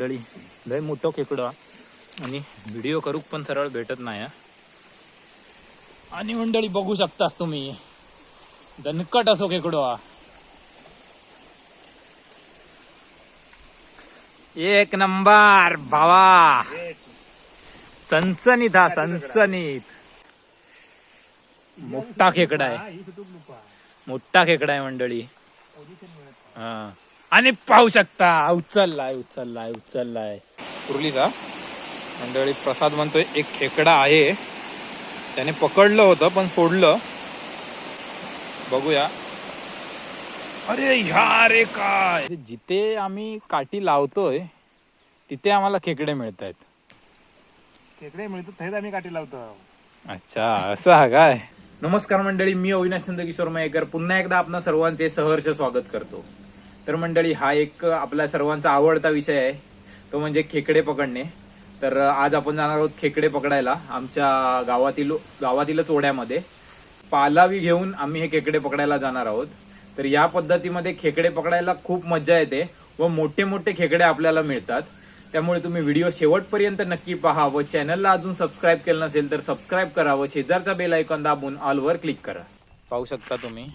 मंडळी लय मोठं खेकडं. आणि व्हिडिओ करूक पण सरळ भेटत नाही. आणि मंडळी बघू शकतास तुम्ही. दणकट असो खेकडो हा. एक नंबर भावा. सनसनीत हा सनसनीत. मोठा खेकडा आहे. मोठा खेकडा आहे मंडळी. हा. आणि पाहू शकता उचललाय उचललाय उचललाय. उरलीचा मंडळी प्रसाद म्हणतोय एक खेकडा आहे. त्याने पकडलं होतं पण सोडलं. बघूया. अरे ह्या रे काय? जिथे आम्ही काठी लावतोय तिथे आम्हाला खेकडे मिळत आहेत खेकडे मिळतो थेट आम्ही काठी लावतो. अच्छा असं हा काय? नमस्कार मंडळी मी अविनाश चंद्रकिशोर मयेकर. पुन्हा एकदा आपणा सर्वांचे सहर्ष स्वागत करतो. तर मंडळी हा एक आपल्या सर्वांचा आवडता विषय आहे. तो म्हणजे खेकडे पकडणे. तर आज आपण जाणार आहोत खेकडे पकडायला आमच्या गावातील गावातीलच ओढ्यामध्ये पालावी घेऊन आम्ही हे खेकडे पकडायला जाणार आहोत. तर या पद्धतीमध्ये खेकडे पकडायला खूप मजा येते व मोठे मोठे खेकडे आपल्याला मिळतात. त्यामुळे तुम्ही व्हिडिओ शेवटपर्यंत नक्की पहा व चॅनलला अजून सबस्क्राईब केलं नसेल तर सबस्क्राईब करा व शेजारचा बेल आयकॉन दाबून ऑलवर क्लिक करा. पाहू शकता तुम्ही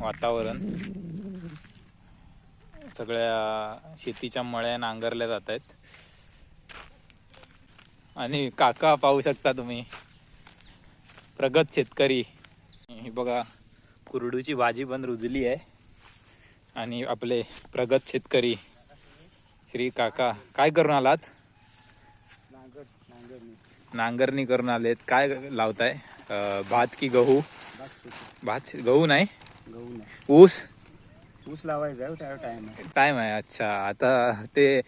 वातावरण. सगळ्या शेतीच्या मळ्या नांगरल्या जात आहेत. आणि काका पाहू शकता तुम्ही. प्रगत शेतकरी. ही बघा कुरडूची भाजी पण रुजली आहे. आणि आपले प्रगत शेतकरी श्री काका काय करून आलात? नांगर नांगरणी नांगरणी करून आलेत. काय लावताय? भात की गहू? भात गहू नाही? गहू नाही. ऊस? ऊस लावायचा आहे त्यावर टाइम आहे टाइम आहे अच्छा. आता ते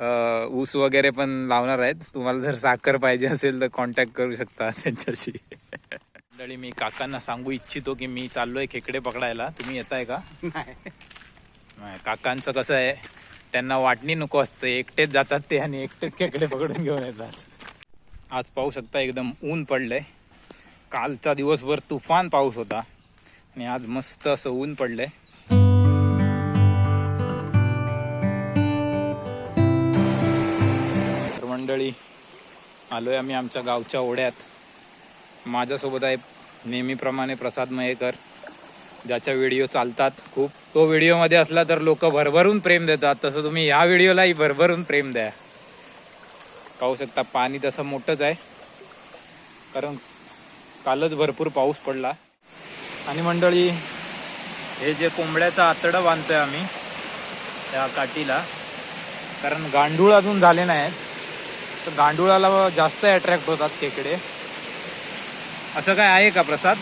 अं, ऊस वगैरे पण लावणार आहेत. तुम्हाला जर साखर पाहिजे असेल तर कॉन्टॅक्ट करू शकता त्यांच्याशी. मंडळी मी काकांना सांगू इच्छितो की मी चाललोय खेकडे पकडायला. तुम्ही येताय का? नाही. नाही, काकांचं कसं आहे त्यांना वाटणी नको असतं. एकटेच जातात ते आणि एकटेच खेकडे पकडून घेऊन येतात. आज पाहू शकता एकदम ऊन पडलंय. कालचा दिवसभर तुफान पाऊस होता. आणि आज मस्त असं ऊन पडलंय. तर मंडळी आलोय आम्ही आमच्या गावच्या ओढ्यात. माझ्यासोबत आहे नेहमीप्रमाणे प्रसाद मयेकर ज्याच्या व्हिडिओ चालतात खूप. तो व्हिडिओमध्ये असला तर लोक भरभरून प्रेम देतात. तसं तुम्ही या व्हिडिओलाही भरभरून प्रेम द्या. पाहू शकता पाणी तसं मोठंच आहे. कारण कालच भरपूर पाऊस पडला. आणि मंडळी हे जे कोंबड्याचं आतडं बांधतोय आम्ही त्या काठीला कारण गांडूळ अजून झाले नाहीत. तर गांडुळाला जास्त अट्रॅक्ट होतात खेकडे. असं काय आहे का प्रसाद?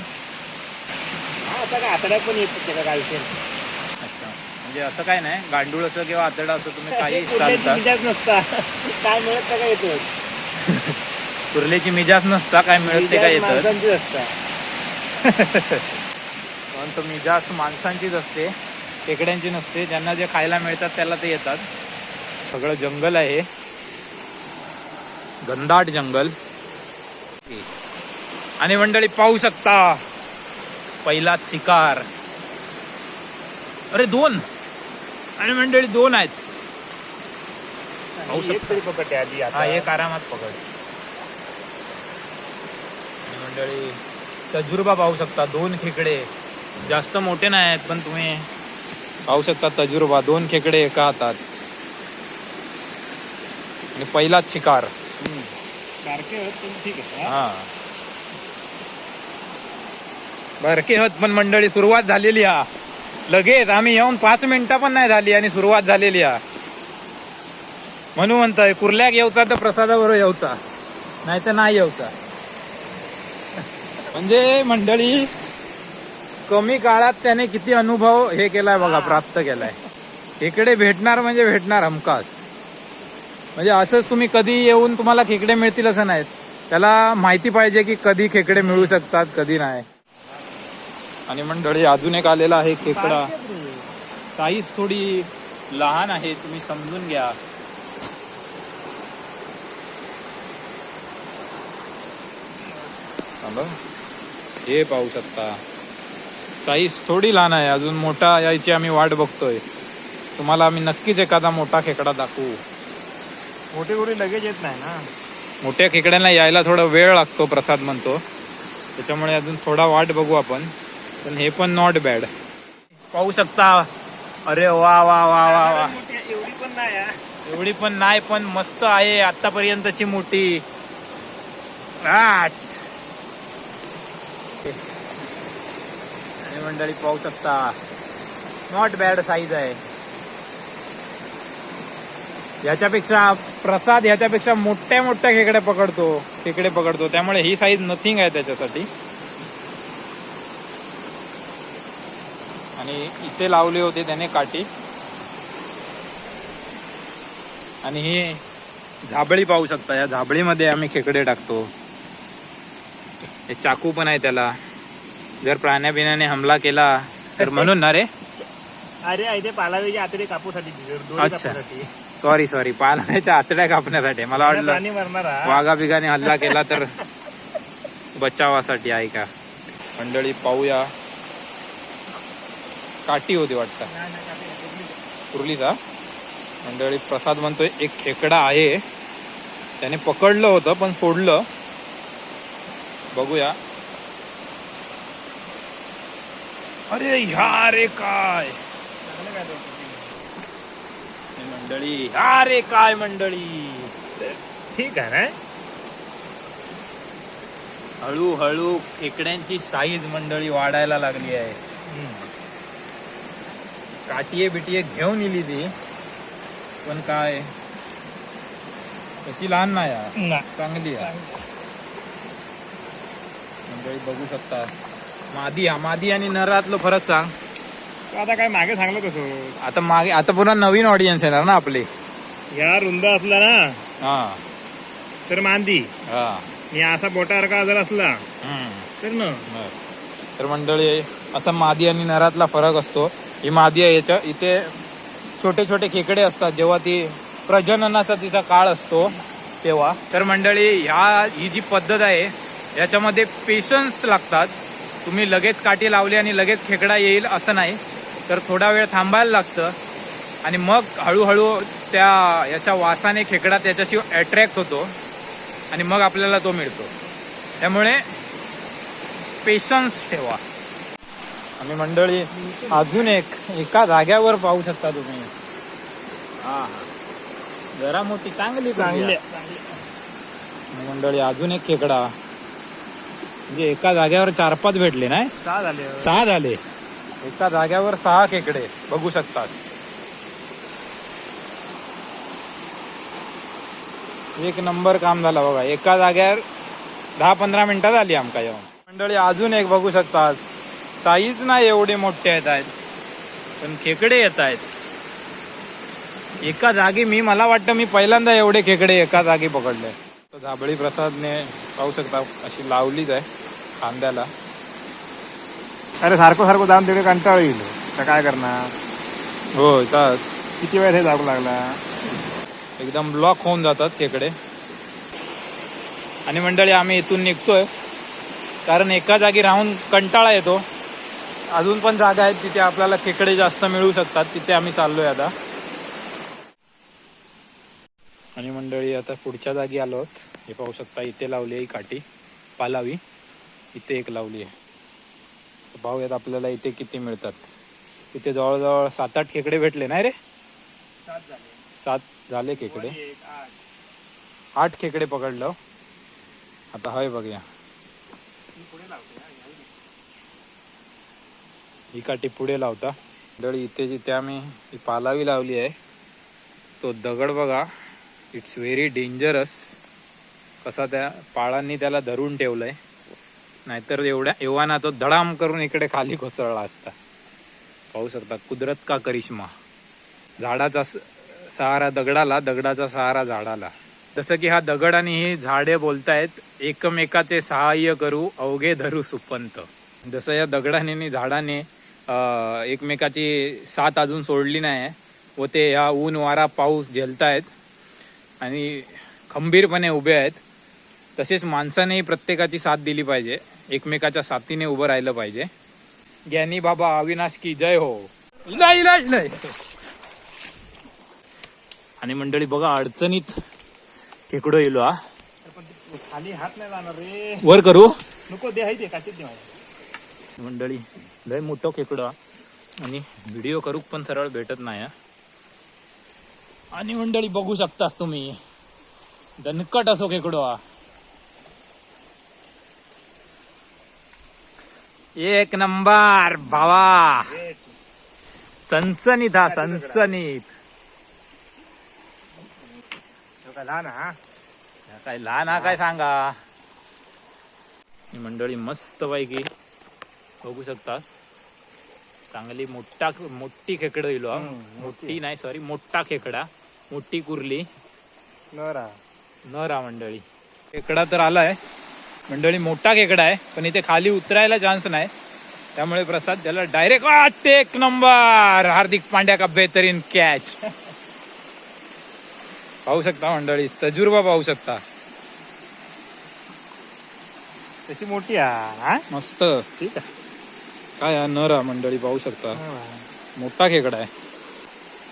हा आता काय आतड्यात पण येत त्याला अच्छा. म्हणजे असं काय नाही गांडूळ असं किंवा आतडा असं तुम्ही काही कुठल्याची चालता. मिजाज नसता. काय मिळत त्या काय येतो कुर्लेची मिजाज नसता काय मिळत ते काय येतं पण तो मिजाज माणसांचीच असते खेकड्यांची नसते. ज्यांना जे खायला मिळतात त्याला ते येतात. सगळं जंगल आहे. घनदाट जंगल. आणि मंडळी पाहू शकता पहिला शिकार. अरे दोन. आणि मंडळी दोन आहेत. पाहू आधी हा एक आरामात पकड. आणि मंडळी तजुर्बा पाहू शकता दोन खेकडे. जास्त मोठे नाही आहेत पण तुम्ही पाहू शकता तजुर्बा. दोन खेकडे एका हातात. आणि पहिलाच शिकार. सारखे आहेत पण ठीक आहे हा? बरके होत पण मंडळी सुरुवात झालेली हा. लगेच आम्ही येऊन पाच मिनिटं पण नाही झाली आणि सुरुवात झालेली हा. म्हणून म्हणतोय कुर्ल्याक येऊचा तर प्रसादाबरोबर येऊचा. नाही तर नाही येऊचा. म्हणजे मंडळी कमी काळात त्याने किती अनुभव हे केलाय बघा प्राप्त केलाय. खेकडे भेटणार म्हणजे भेटणार हमखास. म्हणजे असंच तुम्ही कधी येऊन तुम्हाला खेकडे मिळतील असं नाहीत त्याला माहिती पाहिजे की कधी खेकडे मिळू शकतात कधी नाही. आणि मंडळी अजून एक आलेला आहे खेकडा. साईज थोडी लहान आहे तुम्ही समजून घ्या. हे पाहू शकता. साईज थोडी लहान आहे अजून मोठा यायची आम्ही वाट बघतोय. तुम्हाला आम्ही नक्कीच एखादा मोठा खेकडा दाखवू. मोठी गोरी लगेच येत नाही ना. मोठ्या खेकड्यांना यायला थोडा वेळ लागतो प्रसाद म्हणतो. त्याच्यामुळे अजून थोडा वाट बघू आपण. पण हे पण नॉट बॅड पाहू शकता. अरे वा वा वा वा वा. एवढी पण नाही. एवढी पण नाही पण मस्त आहे. आतापर्यंतची मोठी. मंडळी पाहू शकता. नॉट बॅड साईज आहे. याच्यापेक्षा प्रसाद ह्याच्यापेक्षा मोठ्या मोठ्या खेकडे पकडतो खेकडे पकडतो. त्यामुळे ही साईज नथिंग आहे त्याच्यासाठी. आणि इथे लावले होते त्याने काठी. आणि ही झाबळी पाहू शकता या झाबळीमध्ये आम्ही खेकडे टाकतो. हे चाकू पण आहे त्याला. जर प्राण्यापिण्याने हमला केला तर म्हणून ना रे? अरे पालावेची आतडे कापूसाठी अच्छा. सॉरी सॉरी पालण्याच्या आतड्या कापण्यासाठी. मला वाटलं. वाघा बिगाने हल्ला केला तर बचावासाठी आहे का मंडळी पाहूया. काठी होती वाटतं. कुठली? कुर्लीचा मंडळी प्रसाद म्हणतोय एक खेकडा आहे. त्याने पकडलं होतं पण सोडलं. बघूया. अरे ह्या रे काय? मंडळी? ह्या रे काय मंडळी? ठीक आहे ना हळूहळू खेकड्यांची साईज मंडळी वाढायला लागली आहे. काटिये बिटिये घेऊन इली ती. पण काय? तशी लहान नाही. चांगली आहे. मंडळी बघू शकता. मादी हा मादी आणि नरातलं फरक सांग. आता काय मागे सांगलं कसं? आता मागे आता पुन्हा नवीन ऑडियन्स येणार ना आपले. या रुंद असला ना हा. तर मांदी. हा. आणि असा बोटासारखा जर असला हम्म. तर न. बर. तर मंडळी असा मादी आणि नरातला फरक असतो. ही मादी आहे याच्या इथे छोटे छोटे खेकडे असतात. जेव्हा ती प्रजननाचा तिचा काळ असतो तेव्हा. तर मंडळी ह्या ही जी पद्धत आहे याच्यामध्ये पेशन्स लागतात. तुम्ही लगेच काठी लावली आणि लगेच खेकडा येईल असं नाही. तर थोडा वेळ थांबायला लागतं. आणि मग हळूहळू त्या याच्या वासाने खेकडा त्याच्याशी अट्रॅक्ट होतो. आणि मग आपल्याला तो मिळतो. त्यामुळे पेशन्स ठेवा. आणि मंडळी अजून एक एका जाग्यावर पाहू शकता तुम्ही. हा जरा मोठी चांगली चांगले मंडळी अजून एक खेकडा. म्हणजे एका जाग्यावर चार पाच भेटले नाही? का झाले. सहा झाले. एका जाग्यावर सहा खेकडे बघू शकतात. एक नंबर काम झालं बघा. एका जाग्यावर दहा पंधरा मिनिटात आली आमका येऊन. मंडळी अजून एक बघू शकतात. साईज नाही एवढे मोठे येत आहेत पण खेकडे येत आहेत. एका जागी मी मला वाटतं मी पहिल्यांदा एवढे खेकडे एका जागी पकडले. झाबळी प्रसादने पाहू शकता अशी लावलीच आहे खांद्याला. अरे सारखं सारखं जाऊन तिकडे कंटाळ येईल. तर काय करणार? हो येतात किती वेळ हे जाऊ लागला? एकदम ब्लॉक होऊन जातात खेकडे आणि मंडळी आम्ही इथून निघतोय. कारण एका जागी राहून कंटाळा येतो. अजून पण जागा आहेत तिथे आपल्याला खेकडे जास्त मिळू शकतात. तिथे आम्ही चाललोय आता. आणि मंडळी आता पुढच्या जागी आलो हे पाहू शकता इथे लावली आहे ही काठी. पालावी. इथे एक लावली आहे. पाहूयात आपल्याला इथे किती मिळतात? इथे जवळजवळ सात आठ खेकडे भेटले नाही रे? सात झाले. खेकडे. आठ. खेकडे पकडलं. आता हय बघूया. हा, काठी पुढे लावता. दळी इथे जिथे आम्ही ही पालावी लावली आहे तो दगड बघा. इट्स व्हेरी डेंजरस कसा त्या पाळांनी त्याला धरून ठेवलंय. नाहीतर एवढ्या एव्हाना तो धडाम करून इकडे खाली कोसळला असता. पाहू शकता कुदरत का करिश्मा? झाडाचा सहारा दगडाला दगडाचा सहारा झाडाला. जसं की हा दगड आणि ही झाडे बोलतायत एकमेकाचे सहाय्य करू अवघे धरू सुपंत. जसं या दगडाने आणि झाडाने एकमेकाची साथ अजून सोडली नाही व ते ह्या ऊन वारा पाऊस झेलतायत आणि खंबीरपणे उभे आहेत तसेच माणसानेही प्रत्येकाची साथ दिली पाहिजे. एकमेकाच्या साथीने उभं राहिलं पाहिजे. ज्ञानी बाबा अविनाश की जय हो. इला आणि मंडळी बघा अडचणीत खेकडो येलो हा. खाली हात नाही जाणार रे. वर करू. नको दे काचेत मंडळी लय मोठं खेकडो. आणि व्हिडिओ करूक पण सरळ भेटत नाही. आणि मंडळी बघू शकतास तुम्ही. दणकट असो खेकडो हा. एक नंबर भावा. सनसनीत हा सनसनीत. लहान हा? काय लहान हा काय सांगा? ही मंडळी मस्त पैकी बघू शकतास. चांगली मोठा मोठी खेकडं दिलो मोठी. नाही सॉरी मोठा खेकडा. मोठी कुर्ली. नरा. नरा मंडळी. खेकडा तर आलाय. मंडळी मोठा खेकडा आहे पण इथे खाली उतरायला चान्स नाही. त्यामुळे प्रसाद त्याला डायरेक्ट एक नंबर हार्दिक पांड्या का बेहतरीन कॅच पाहू शकता मंडळी तजुर्बा पाहू शकता. त्याची मोठी हा? मस्त. ठीक आहे. काय हा नरा मंडळी पाहू शकता. मोठा खेकडा आहे.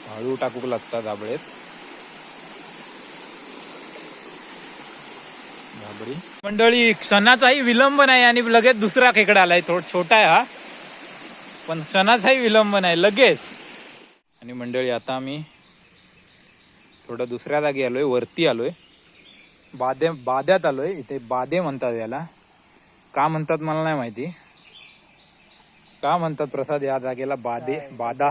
हळू टाकूक लागतात दाबळेत. मंडळी क्षणाचाही विलंब नाही आणि लगेच दुसरा खेकडा आलाय. थोडा छोटा आहे हा. पण क्षणाचाही विलंब नाही लगेच. आणि मंडळी आता आम्ही थोडं दुसऱ्या जागी आलोय वरती आलोय. बादे बाद्यात आलोय. इथे बादे म्हणतात याला. का म्हणतात मला नाही माहिती. का म्हणतात प्रसाद? या जागेला बादे बादा.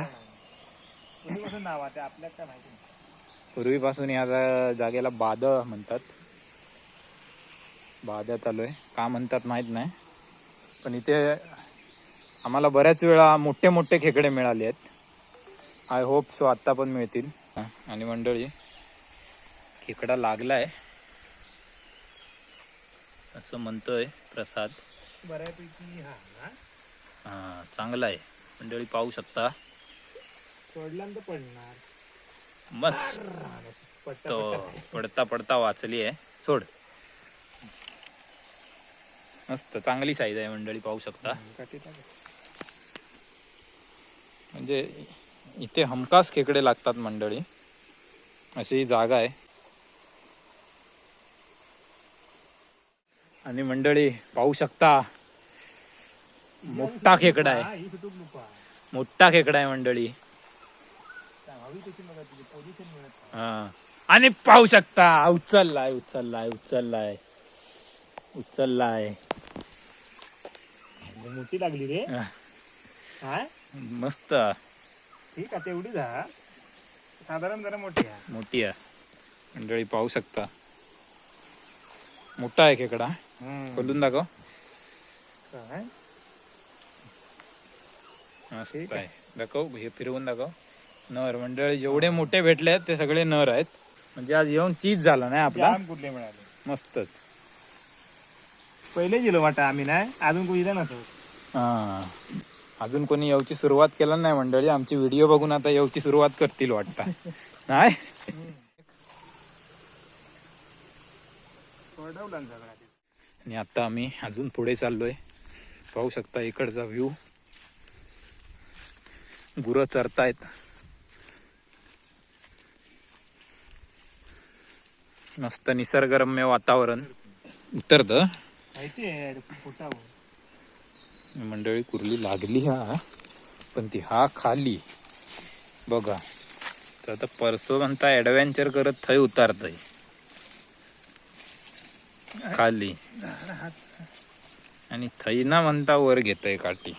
पूर्वीपासून नाव आहे ते आपल्याला काय माहिती नाही. पूर्वीपासून या जागेला बाद म्हणतात. बाद्यात आलोय का म्हणतात माहीत नाही. पण इथे आम्हाला बऱ्याच वेळा मोठे मोठे खेकडे मिळाले आहेत. आय होप सो आत्ता पण मिळतील. आणि मंडळी खेकडा लागलाय. असं म्हणतोय प्रसाद. बऱ्यापैकी हा चांगला आहे मंडळी पाहू शकता. सोडल्यानंतर पडणार. मस्त. तो पडता पडता वाचली आहे. सोड. मस्त चांगली साईज आहे मंडळी पाहू शकता. म्हणजे इथे हमखास खेकडे लागतात मंडळी. अशी ही जागा आहे. आणि मंडळी पाहू शकता मोठा खेकडा आहे. मोठा खेकडा आहे मंडळी. हा. आणि पाहू शकता उचललाय उचललाय उचललाय. उचललाय. नाही. मोठी लागली रे. हा. मस्त. ठीक आहे तेवढीच हा साधारण जरा मोठी आहे. मोठी आहे. मंडळी पाहू शकता. मोठा आहे खेकडा खोलून दाखव. काय? मस्त आहे. दाखव हे फिरवून दाखव. नर मंडळी जेवढे मोठे भेटले आहेत ते सगळे नर आहेत. म्हणजे आज येऊन चीज झाला नाही आपला? कुठले मिळाले. मस्तच. पहिले गेलो वाटा आम्ही नाही? अजून कोणी नसो हा. अजून कोणी येऊची सुरुवात केला नाही मंडळी. आमची व्हिडिओ बघून आता येऊची सुरुवात करतील वाटतं. नाही? सगळा आणि आता आम्ही अजून पुढे चाललोय. पाहू शकता इकडचा व्ह्यू गुरं चरतायत. मस्त निसर्गरम्य वातावरण. उतरत. मंडळी कुर्ली लागली हा. पण ती हा खाली. बघा. तर आता परसो म्हणता ऍडव्हेंचर करत थंय उतारतय. खाली. आणि थै ना म्हणता वर घेतय काठी.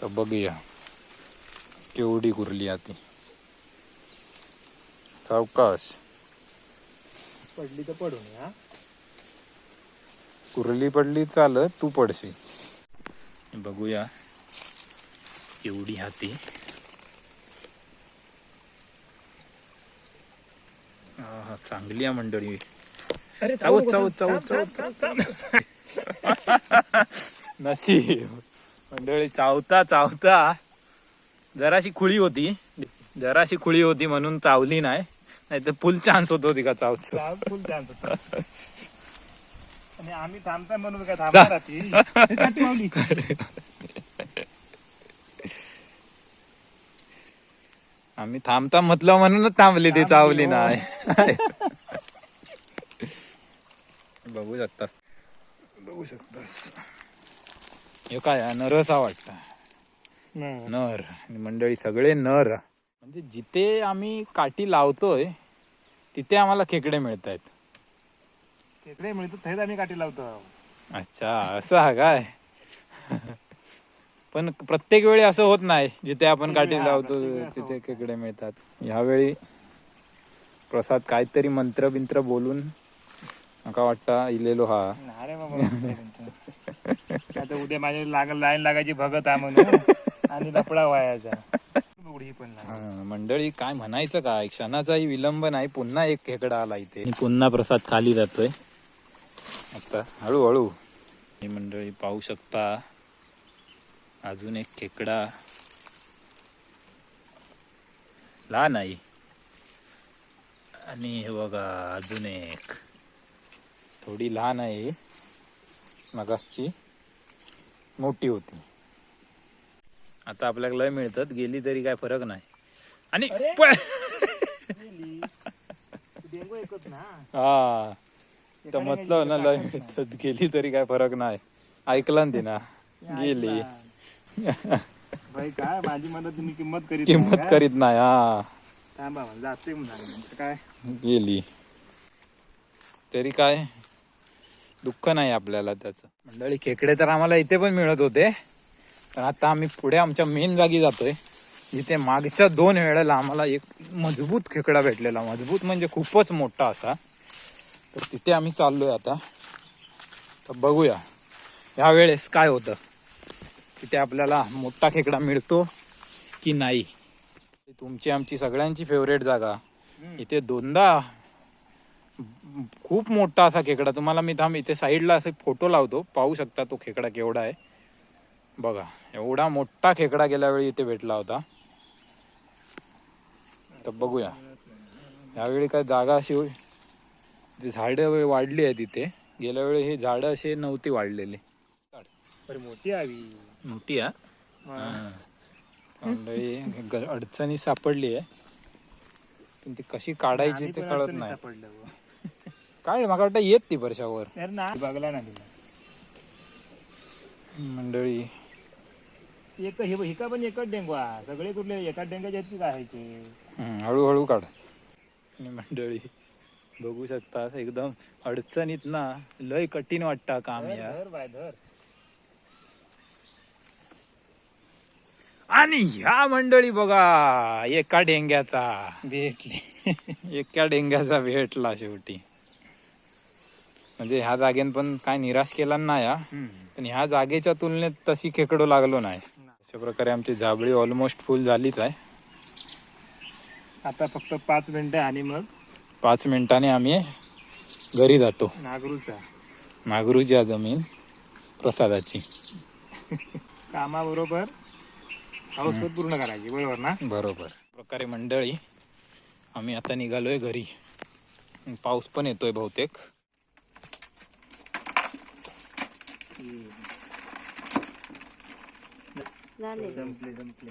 तर बघूया. केवढी कुर्ली आती सावकाश पडली तर पडून हा. कुर्ली पडली चाल तू पडशी बघूया. केवढी हाती. आहा, चांगली आहे मंडळी. अरे चावत चावत चावत चावत. चावत नशीब. मंडळी चावता चावता. जराशी खुळी होती. जराशी खुळी होती म्हणून चावली नाही. नाही तर फुल चान्स होतो ती का चावच? फुल चान्स होता. आणि आम्ही थांबता म्हणून काय थांबणार हे काठी. आम्ही थांबता म्हटलं म्हणूनच थांबली ती चावली नाही. बघू शकतास. बघू शकतास. हे काय आहे? नरसा वाटतं. नाही. नर. आणि मंडळी सगळे नर. म्हणजे जिथे आम्ही काठी लावतोय तिथे आम्हाला खेकडे मिळत आहेत खेकडे मिळतो थेट आम्ही काठी लावतो. अच्छा असं हा काय? पण प्रत्येक वेळी असं होत नाही जिथे आपण काठी लावतो तिथे खेकडे मिळतात. यावेळी प्रसाद काहीतरी मंत्र बिंत्र बोलून नका वाटता इलेलो हा. अरे बाबा आता उद्या माझ्या लाग लाईन लागायची भगत आहे म्हणून आणि लपडा व्हायचा मंडळी काय म्हणायचं काय क्षणाचाही विलंब नाही पुन्हा एक खेकडा आला इथे. पुन्हा प्रसाद खाली जातोय. आता हळूहळू. ही मंडळी पाहू शकता. अजून एक खेकडा. लहान आहे. आणि हे बघा अजून एक. थोडी लहान आहे. मगासची. मोठी होती. आता आपल्याला लय मिळतात. गेली तरी काय फरक नाही. आणि हा. तर म्हटलं ना लय मिळतात गेली तरी काय फरक नाही. ऐकलं ना तिना. गेली. भाई काय? माझी मदत तुम्ही किंमत करीत किंमत? करीत नाही हा. थांबा जाते काय? गेली. तरी काय? दुःख नाही आपल्याला त्याचं. मंडळी खेकडे तर आम्हाला इथे पण मिळत होते. पण आता आम्ही पुढे आमच्या मेन जागी जातोय. जिथे मागच्या दोन वेळेला आम्हाला एक मजबूत खेकडा भेटलेला. मजबूत म्हणजे खूपच मोठा असा. तर तिथे आम्ही चाललोय आता. तर बघूया. ह्या वेळेस काय होतं? तिथे आपल्याला मोठा खेकडा मिळतो की नाही? तुमची आमची सगळ्यांची फेवरेट जागा. इथे दोनदा खूप मोठा असा खेकडा. तुम्हाला मी थांब इथे साईडला असे फोटो लावतो. पाहू शकता तो खेकडा केवढा आहे. बघा एवढा मोठा खेकडा गेल्या वेळी इथे भेटला होता. तर बघूया. यावेळी काय जागा अशी होई जी झाडं वाढली आहे तिथे गेल्या वेळी ही झाडं अशी नव्हती वाढलेली. मोठी हवी मोठी हा. मंडळी अडचणी सापडली आहे. पण ती कशी काढायची ते कळत नाही. काय मला वाटतं येत ती वर्षावर. तर ना. बघला ना तिला. मंडळी. एक हे हिका पण एकच डेंगू आहे. सगळे कुठले एकाच डेंग्याच्या आहेत की हळूहळू काढ. मंडळी. बघू शकता एकदम अडचणीत ना लय कठीण वाटतं काम या आणि ह्या मंडळी बघा एका डेंग्याचा. भेटले. एका डेंग्याचा भेटला शेवटी. म्हणजे ह्या जागेन पण काय निराश केला नाही हा पण ह्या जागेच्या तुलनेत तशी खेकडो लागलो नाही. अशा प्रकारे आमची झाबळी ऑलमोस्ट फुल झालीच आहे. आता फक्त पाच मिनिटं आणि मग? पाच मिनिटांनी आम्ही घरी जातो. नागरूचा. नागरूची जमीन प्रसादाची. कामाबरोबर पूर्ण करायची बरोबर ना? बरोबर. प्रकारे मंडळी आम्ही आता निघालोय घरी. पाऊस पण येतोय बहुतेक. झाले. संपले संपले.